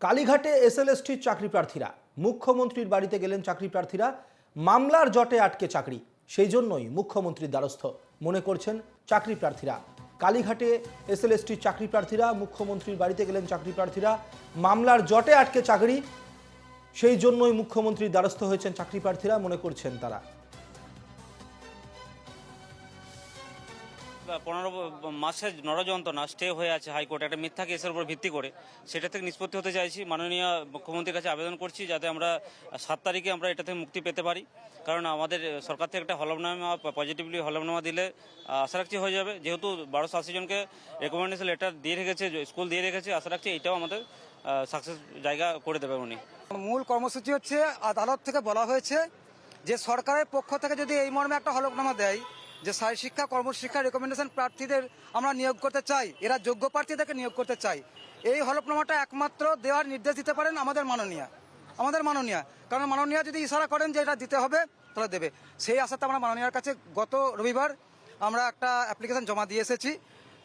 কালীঘাটে এসএলএসটির চাকরি প্রার্থীরা। মুখ্যমন্ত্রীর বাড়িতে গেলেন চাকরি প্রার্থীরা। মামলার জটে আটকে চাকরি। সেই জন্যই মুখ্যমন্ত্রীর দ্বারস্থ। মনে করছেন চাকরি প্রার্থীরা। কালীঘাটে এসএলএসটির চাকরি প্রার্থীরা, মুখ্যমন্ত্রীর বাড়িতে গেলেন চাকরি প্রার্থীরা। মামলার জটে আটকে চাকরি। সেই জন্যই মুখ্যমন্ত্রীর দ্বারস্থ হয়েছেন চাকরি প্রার্থীরা, মনে করছেন তারা। পনেরো মাসের নরযন্ত্রণা স্টে হয়ে আছে হাইকোর্টে, একটা মিথ্যা কেসের উপর ভিত্তি করে। সেটা থেকে নিষ্পত্তি হতে চাইছি। মাননীয় মুখ্যমন্ত্রীর কাছে আবেদন করছি যাতে আমরা সাত তারিখে আমরা এটা থেকে মুক্তি পেতে পারি। কারণ আমাদের সরকার থেকে একটা হলফনামা পজিটিভলি হলফনামা দিলে আশা রাখছি হয়ে যাবে। যেহেতু বারোশো আশি জনকে রেকমেন্ডেশন লেটার দিয়ে রেখেছে স্কুল দিয়ে রেখেছে, আশা রাখছি এটাও আমাদের সাকসেস জায়গা করে দেবে উনি। মূল কর্মসূচি হচ্ছে আদালত থেকে বলা হয়েছে যে সরকারের পক্ষ থেকে যদি এই মর্মে একটা হলফনামা দেয় যে শারীর শিক্ষা, কর্মশিক্ষা রেকমেন্ডেশন প্রার্থীদের আমরা নিয়োগ করতে চাই। এরা যোগ্য প্রার্থীদেরকে নিয়োগ করতে চাই। এই হলফনামাটা একমাত্র দেওয়ার নির্দেশ দিতে পারেন আমাদের মাননীয়। আমাদের মাননীয়। কারণ মাননীয় যদি ইশারা করেন যে এটা দিতে হবে, তাহলে দেবে। সেই আশাতে আমরা মাননীয়ার কাছে গত রবিবার আমরা একটা অ্যাপ্লিকেশন জমা দিয়ে এসেছি।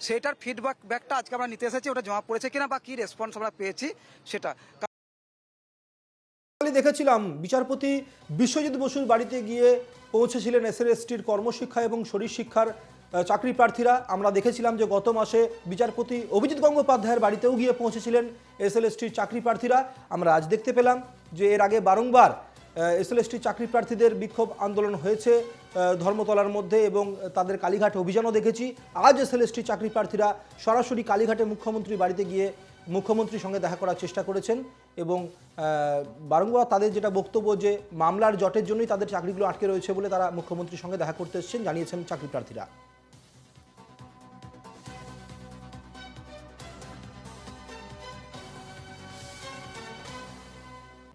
সেটার ফিডব্যাক ব্যাকটা আজকে আমরা নিতে এসেছি। ওটা জমা পড়েছে কিনা বা কী রেসপন্স আমরা পেয়েছি, সেটা। দেখেছিলাম বিচারপতি বিশ্বজিৎ বসুর বাড়িতে গিয়ে পৌঁছেছিলেন এসএলএসটির কর্মশিক্ষা এবং শরীর শিক্ষার চাকরি প্রার্থীরা। আমরা দেখেছিলাম যে গত মাসে বিচারপতি অভিজিৎ গঙ্গোপাধ্যায়ের বাড়িতেও গিয়ে পৌঁছেছিলেন এসএলএসটির চাকরি প্রার্থীরা। আমরা আজ দেখতে পেলাম যে এর আগে বারংবার এসএলএসটির চাকরি প্রার্থীদের বিক্ষোভ আন্দোলন হয়েছে ধর্মতলার মধ্যে এবং তাদের কালীঘাট অভিযানও দেখেছি। আজ এসএলএসটির চাকরি প্রার্থীরা সরাসরি কালীঘাটে মুখ্যমন্ত্রীর বাড়িতে গিয়ে মুখ্যমন্ত্রীর সঙ্গে দেখা করার চেষ্টা করেছেন এবং বারংবার তাদের যেটা বক্তব্য যে মামলার জটের জন্যই তাদের চাকরিগুলো আটকে রয়েছে বলে তারা মুখ্যমন্ত্রীর সঙ্গে দেখা করতে এসেছেন, জানিয়েছেন চাকরি প্রার্থীরা।